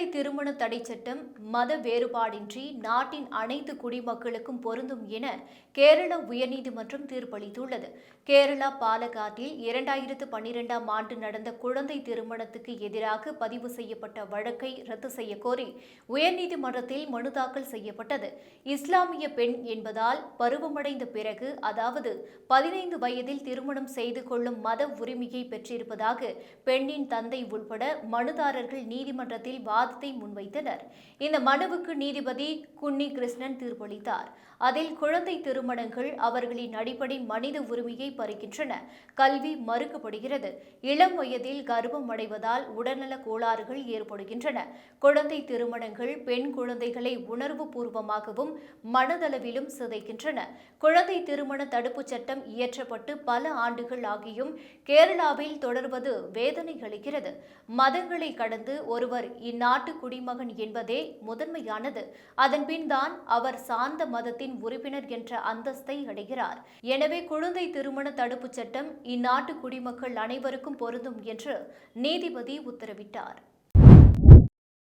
குழந்தை திருமண தடை சட்டம் மத வேறுபாடின்றி நாட்டின் அனைத்து குடிமக்களுக்கும் பொருந்தும் என கேரள உயர்நீதிமன்றம் தீர்ப்பளித்துள்ளது. கேரளா பாலகாட்டில் இரண்டாயிரத்து பன்னிரெண்டாம் ஆண்டு நடந்த குழந்தை திருமணத்துக்கு எதிராக பதிவு செய்யப்பட்ட வழக்கை ரத்து செய்ய கோரி உயர்நீதிமன்றத்தில் மனு தாக்கல் செய்யப்பட்டது. இஸ்லாமிய பெண் என்பதால் பருவமடைந்த பிறகு அதாவது பதினைந்து வயதில் திருமணம் செய்து கொள்ளும் மத உரிமையை பெற்றிருப்பதாக பெண்ணின் தந்தை உள்பட மனுதாரர்கள் நீதிமன்றத்தில் வாத வாதத்தை முன்வைத்தனர். இந்த மனுவுக்கு நீதிபதி குன்னி கிருஷ்ணன் தீர்ப்பளித்தார். அதில் குழந்தை திருமணங்கள் அவர்களின் அடிப்படை மனித உரிமையை பறிக்கின்றன. கல்வி மறுக்கப்படுகிறது. இளம் வயதில் கர்ப்பம் அடைவதால் உடல்நல கோளாறுகள் ஏற்படுகின்றன. குழந்தை திருமணங்கள் பெண் குழந்தைகளை உணர்வு பூர்வமாகவும் மனதளவிலும் சிதைக்கின்றன. குழந்தை திருமண தடுப்புச் சட்டம் இயற்றப்பட்டு பல ஆண்டுகள் ஆகியும் கேரளாவில் தொடர்வது வேதனை அளிக்கிறது. மதங்களை கடந்து ஒருவர் இந்நாட்டு நாட்டு குடிமகன் என்பதே முதன்மையானது. அதன்பின் தான் அவர் சார்ந்த மதத்தின் உறுப்பினர் என்ற அந்தஸ்தை அடைகிறார். எனவே குழந்தை திருமண தடுப்புச் சட்டம் இந்நாட்டு குடிமக்கள் அனைவருக்கும் பொருந்தும் என்று நீதிபதி உத்தரவிட்டார்.